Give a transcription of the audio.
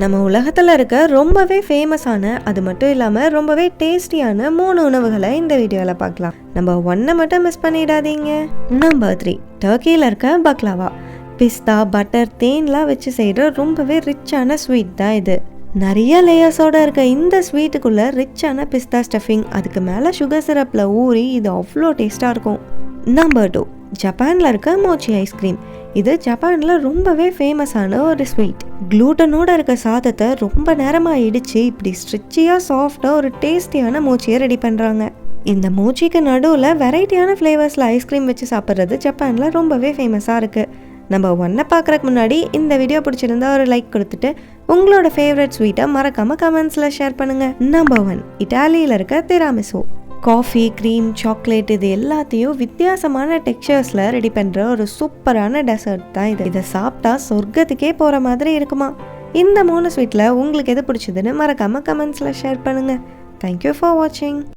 நம்ம உலகத்தில் இருக்க ரொம்பவே ஃபேமஸான அது மட்டும் இல்லாமல் ரொம்பவே டேஸ்டியான மூணு உணவுகளை இந்த வீடியோவில் பார்க்கலாம். நம்ம ஒன்றை மட்டும் மிஸ் பண்ணிடாதீங்க. நம்பர் த்ரீ டர்க்கியில் இருக்க பக்லாவா பிஸ்தா பட்டர் தேன்லாம் வச்சு செய்கிற ரொம்பவே ரிச்சான ஸ்வீட் தான் இது. நிறைய லேயர்ஸோட இருக்க இந்த ஸ்வீட்டுக்குள்ளே ரிச்சான பிஸ்தா ஸ்டஃபிங் அதுக்கு மேலே சுகர் சிரப்பில் ஊறி இது அவ்வளோ டேஸ்ட்டாக இருக்கும். நம்பர் டூ ஜப்பானில் இருக்க மோச்சி ஐஸ்கிரீம் இது ஜப்பானில் ரொம்பவே ஃபேமஸான ஒரு ஸ்வீட் க்ளூட்டனோட இருக்க சாதத்தை ரொம்ப நேரமாக இடித்து இப்படி ஸ்ட்ரிச்சியாக சாஃப்டாக ஒரு டேஸ்டியான மூச்சியை ரெடி பண்ணுறாங்க இந்த மூச்சிக்கு நடுவில் வெரைட்டியான ஃப்ளேவர்ஸில் ஐஸ்கிரீம் வச்சு சாப்பிட்றது ஜப்பானில் ரொம்பவே ஃபேமஸாக இருக்குது நம்ம ஒன்றை பார்க்குறக்கு முன்னாடி இந்த வீடியோ பிடிச்சிருந்தா ஒரு லைக் கொடுத்துட்டு உங்களோட ஃபேவரட் ஸ்வீட்டை மறக்காமல் கமெண்ட்ஸில் ஷேர் பண்ணுங்கள் நம்பர் ஒன் இட்டாலியில் இருக்க திராமிசோ காஃபி க்ரீம் சாக்லேட் இது எல்லாத்தையும் வித்தியாசமான டெக்ஸ்சர்ஸில் ரெடி பண்ணுற ஒரு சூப்பரான டெசர்ட் தான் இது. இதை சாப்பிட்டா சொர்க்கத்துக்கே போகிற மாதிரி இருக்குமா? இந்த மூணு ஸ்வீட்டில் உங்களுக்கு எது பிடிச்சதுன்னு மறக்காமல் கமெண்ட்ஸில் ஷேர் பண்ணுங்கள் தேங்க்யூ ஃபார் வாட்சிங்